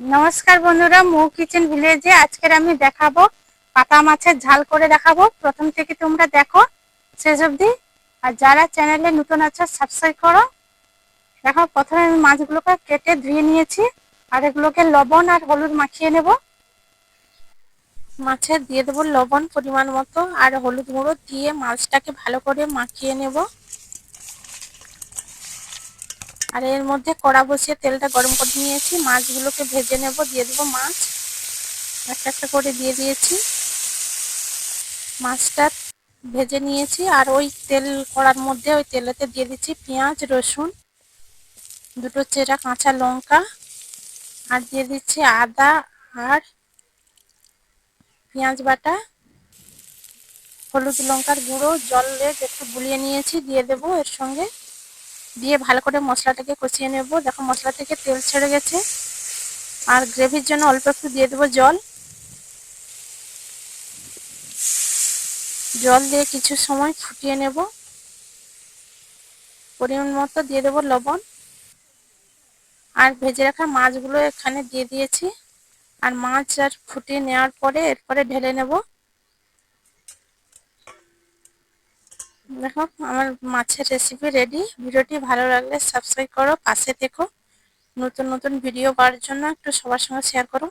নমস্কার বন্ধুরা, মৌ কিচেন ভিলেজে আজকের আমি দেখাবো পাতা মাছের ঝাল করে দেখাবো। প্রথম থেকে তোমরা দেখো, শেষ অবধি। আর যারা চ্যানেলে নতুন আছে সাবস্ক্রাইব করো। দেখো, প্রথমে আমি মাছগুলোকে কেটে ধুয়ে নিয়েছি। আর এগুলোকে লবণ আর হলুদ মাখিয়ে নেব। মাছে দিয়ে দেবো লবণ পরিমাণ মতো। আর হলুদ গুঁড়ো দিয়ে মাছটাকে ভালো করে মাখিয়ে নেব। আর এর মধ্যে কড়া বসিয়ে তেলটা গরম করে নিয়েছি। মাছগুলোকে ভেজে নেব, দিয়ে দেবো মাছ। একটা একটা করে দিয়ে দিয়েছি। মাছটা ভেজে নিয়েছি আর ওই তেল কড়ার মধ্যে ওই তেলেতে দিয়ে দিচ্ছি পেঁয়াজ, রসুন, দুটো চেরা কাঁচা লঙ্কা, আর দিয়ে দিচ্ছি আদা আর পেঁয়াজ বাটা, হলুদ লঙ্কার গুঁড়ো, জলে একটু গুলিয়ে নিয়েছি, দিয়ে দেবো এর সঙ্গে দিয়ে ভালো করে মশলাটাকে কষিয়ে নেব। দেখো মশলা থেকে তেল ছেড়ে গেছে। আর গ্রেভির জন্য অল্প একটু দিয়ে দেবো জল। জল দিয়ে কিছু সময় ফুটিয়ে নেব। পরিমাণ মতো দিয়ে দেবো লবণ। আর ভেজে রাখা মাছগুলো এখানে দিয়ে দিয়েছি। আর মাছ আর ফুটিয়ে নেওয়ার পরে এরপরে ঢেলে নেব। দেখো, আমার মাছের রেসিপি রেডি ভিডিওটি ভালো লাগলে সাবস্ক্রাইব করো, পাশে থেকো। নতুন নতুন ভিডিও পাওয়ার জন্য একটু সবার সঙ্গে শেয়ার করো।